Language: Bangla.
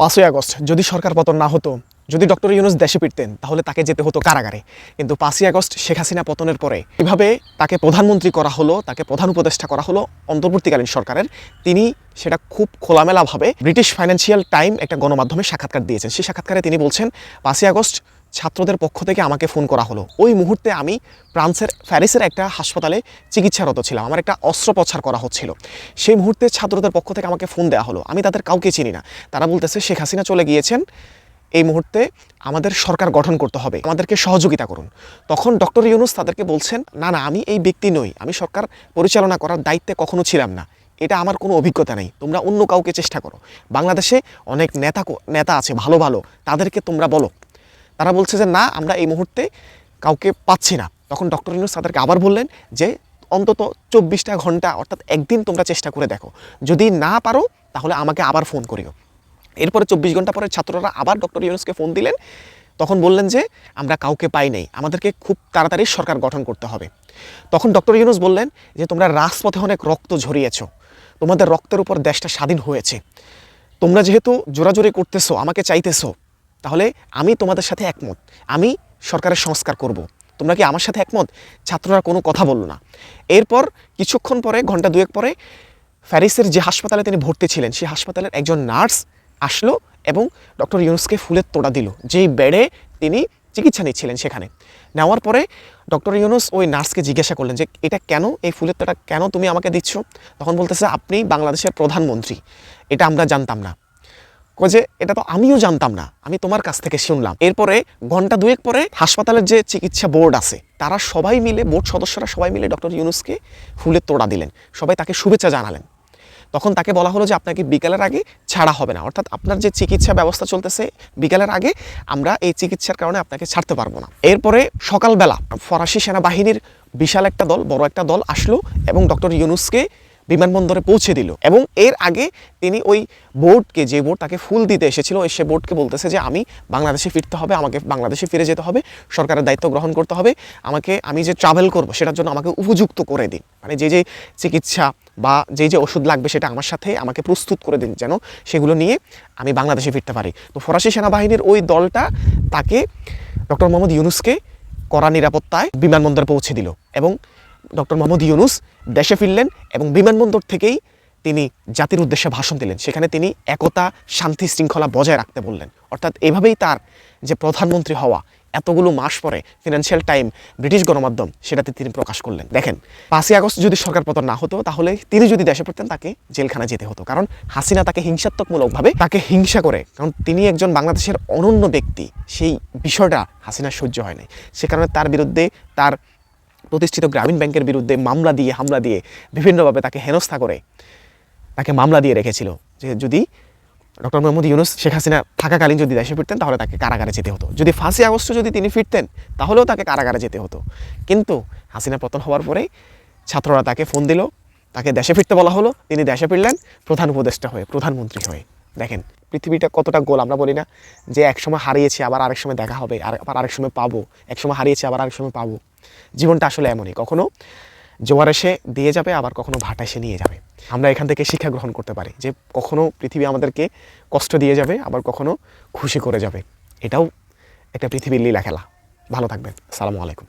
পাঁচই আগস্ট যদি সরকার পতন না হতো, যদি ডক্টর ইউনুস দেশে ফিরতেন, তাহলে তাকে যেতে হতো কারাগারে। কিন্তু পাঁচই আগস্ট শেখ হাসিনা পতনের পরে এভাবে তাকে প্রধানমন্ত্রী করা হলো, তাকে প্রধান উপদেষ্টা করা হলো অন্তর্বর্তীকালীন সরকারের। তিনি সেটা খুব খোলামেলাভাবে ব্রিটিশ ফাইন্যান্সিয়াল টাইম একটা গণমাধ্যমে সাক্ষাৎকার দিয়েছেন। সেই সাক্ষাৎকারে তিনি বলছেন, পাঁচই আগস্ট ছাত্রদের পক্ষ থেকে আমাকে ফোন করা হলো। ওই মুহূর্তে আমি ফ্রান্সের, প্যারিসের একটা হাসপাতালে চিকিৎসারত ছিলাম। আমার একটা অস্ত্রোপচার করা হচ্ছিল। সেই মুহূর্তে ছাত্রদের পক্ষ থেকে আমাকে ফোন দেওয়া হলো। আমি তাদের কাউকে চিনি না। তারা বলতেছে, শেখ হাসিনা চলে গিয়েছেন। এই মুহূর্তে আমাদের সরকার গঠন করতে হবে। আমাদেরকে সহযোগিতা করুন। তখন ডক্টর ইউনুস তাদেরকে বলছেন, না না, আমি এই ব্যক্তি নই। আমি সরকার পরিচালনা করার দায়িত্বে কখনো ছিলাম না। এটা আমার কোনো অভিজ্ঞতা নেই। তোমরা অন্য কাউকে চেষ্টা করো। বাংলাদেশে অনেক নেতা নেতা আছে, ভালো ভালো। তাদেরকে তোমরা বলো। তারা বলছে যে, না, আমরা এই মুহূর্তে কাউকে পাচ্ছি না। তখন ডক্টর ইউনুস তাদেরকে আবার বললেন যে, অন্তত চব্বিশটা ঘণ্টা, অর্থাৎ একদিন তোমরা চেষ্টা করে দেখো। যদি না পারো, তাহলে আমাকে আবার ফোন করিও। এরপরে চব্বিশ ঘণ্টা পরে ছাত্ররা আবার ডক্টর ইউনুসকে ফোন দিলেন। তখন বললেন যে, আমরা কাউকে পাই নাই। আমাদেরকে খুব তাড়াতাড়ি সরকার গঠন করতে হবে। তখন ডক্টর ইউনুস বললেন যে, তোমরা রাজপথে অনেক রক্ত ঝরিয়েছ। তোমাদের রক্তের উপর দেশটা স্বাধীন হয়েছে। তোমরা যেহেতু জোরাজোরি করতেছো, আমাকে চাইতেছো তাহলে আমি তোমাদের সাথে একমত। আমি সরকারের সংস্কার করব। তোমরা কি আমার সাথে একমত? ছাত্ররা কোনো কথা বলল না। এরপর কিছুক্ষণ পরে, ঘণ্টা দুয়েক পরে প্যারিসের যে হাসপাতালে তিনি ভর্তি ছিলেন, সেই হাসপাতালের একজন নার্স আসলো এবং ডক্টর ইউনুসকে ফুলের তোড়া দিল। যেই বেডে তিনি চিকিৎসা নিচ্ছিলেন সেখানে। নেওয়ার পরে ডক্টর ইউনুস ওই নার্সকে জিজ্ঞাসা করলেন যে, এটা কেন? এই ফুলের তোড়া কেন তুমি আমাকে দিচ্ছ? তখন বলতেছে, আপনি বাংলাদেশের প্রধানমন্ত্রী। এটা আমরা জানতাম না। যে, এটা তো আমিও জানতাম না, আমি তোমার কাছ থেকে শুনলাম। এরপরে ঘণ্টা দুয়েক পরে হাসপাতালের যে চিকিৎসা বোর্ড আছে, তারা সবাই মিলে, বোর্ড সদস্যরা সবাই মিলে ডক্টর ইউনুসকে ফুলের তোড়া দিলেন, সবাই তাকে শুভেচ্ছা জানালেন। তখন তাকে বলা হলো যে, আপনাকে বিকালের আগে ছাড়া হবে না। অর্থাৎ আপনার যে চিকিৎসা ব্যবস্থা চলতেছে, বিকালের আগে আমরা এই চিকিৎসার কারণে আপনাকে ছাড়তে পারব না। এরপরে সকালবেলা ফরাসি সেনাবাহিনীর বিশাল একটা দল, বড় একটা দল আসলো এবং ডক্টর ইউনুসকে বিমানবন্দরে পৌঁছে দিল। এবং এর আগে তিনি ওই বোর্ডকে যে বোর্ড তাকে ফুল দিতে এসেছিল, সে বোর্ডকে বলতেছে যে, আমি বাংলাদেশে ফিরতে হবে, আমাকে বাংলাদেশে ফিরে যেতে হবে, সরকারের দায়িত্ব গ্রহণ করতে হবে, আমাকে, আমি যে ট্রাভেল করব, সেটার জন্য আমাকে উপযুক্ত করে দিন। মানে যে যে চিকিৎসা বা যে যে ওষুধ লাগবে, সেটা আমার সাথে আমাকে প্রস্তুত করে দিন, যেন সেগুলো নিয়ে আমি বাংলাদেশে ফিরতে পারি। তো ফরাসি সেনাবাহিনীর ওই দলটা তাকে ডক্টর মোহাম্মদ ইউনুসকে কড়া নিরাপত্তায় বিমানবন্দরে পৌঁছে দিল। এবং ডক্টর মোহাম্মদ ইউনুস দেশে ফিরলেন এবং বিমানবন্দর থেকেই তিনি জাতির উদ্দেশ্যে ভাষণ দিলেন। সেখানে তিনি একতা, শান্তি, শৃঙ্খলা বজায় রাখতে বললেন। অর্থাৎ এভাবেই তার যে প্রধানমন্ত্রী হওয়া, এতগুলো মাস পরে ফিনান্সিয়াল টাইম ব্রিটিশ গণমাধ্যম, সেটাতে তিনি প্রকাশ করলেন। দেখেন, পাঁচই আগস্ট যদি সরকার পতন না হতো, তাহলে তিনি যদি দেশে পড়তেন তাকে জেলখানা যেতে হতো। কারণ হাসিনা তাকে হিংসাত্মকমূলকভাবে তাকে হিংসা করে, কারণ তিনি একজন বাংলাদেশের অনন্য ব্যক্তি। সেই বিষয়টা হাসিনার সহ্য হয় নাই। সে কারণে তার বিরুদ্ধে তার প্রতিষ্ঠিত গ্রামীণ ব্যাংকের বিরুদ্ধে মামলা দিয়ে, হামলা দিয়ে বিভিন্নভাবে তাকে হেনস্থা করে, তাকে মামলা দিয়ে রেখেছিল যে যদি ডক্টর মোহাম্মদ ইউনুস, শেখ হাসিনা থাকাকালীন যদি দেশে ফিরতেন, তাহলে তাকে কারাগারে যেতে হতো। যদি ফাঁসি আগস্ট যদি তিনি ফিরতেন, তাহলেও তাকে কারাগারে যেতে হতো। কিন্তু হাসিনা পতন হওয়ার পরে ছাত্ররা তাকে ফোন দিল, তাকে দেশে ফিরতে বলা হলো। তিনি দেশে ফিরলেন, প্রধান উপদেষ্টা হয়ে, প্রধানমন্ত্রী হয়ে। দেখেন, পৃথিবীটা কতটা গোল আমরা বলি না, যে একসময় হারিয়েছি, আবার আরেক সময় দেখা হবে, আর আবার আরেক সময় পাবো, একসময় হারিয়েছি, আবার আরেক সময় পাবো। জীবনটা আসলে এমনই, কখনো জোয়ার এসে দিয়ে যাবে, আবার কখনো ভাটা এসে নিয়ে যাবে। আমরা এখান থেকে শিক্ষা গ্রহণ করতে পারি যে কখনো পৃথিবী আমাদেরকে কষ্ট দিয়ে যাবে, আবার কখনো খুশি করে যাবে। এটাও একটা পৃথিবীর লীলা খেলা ভালো থাকবেন। সালামু আলাইকুম।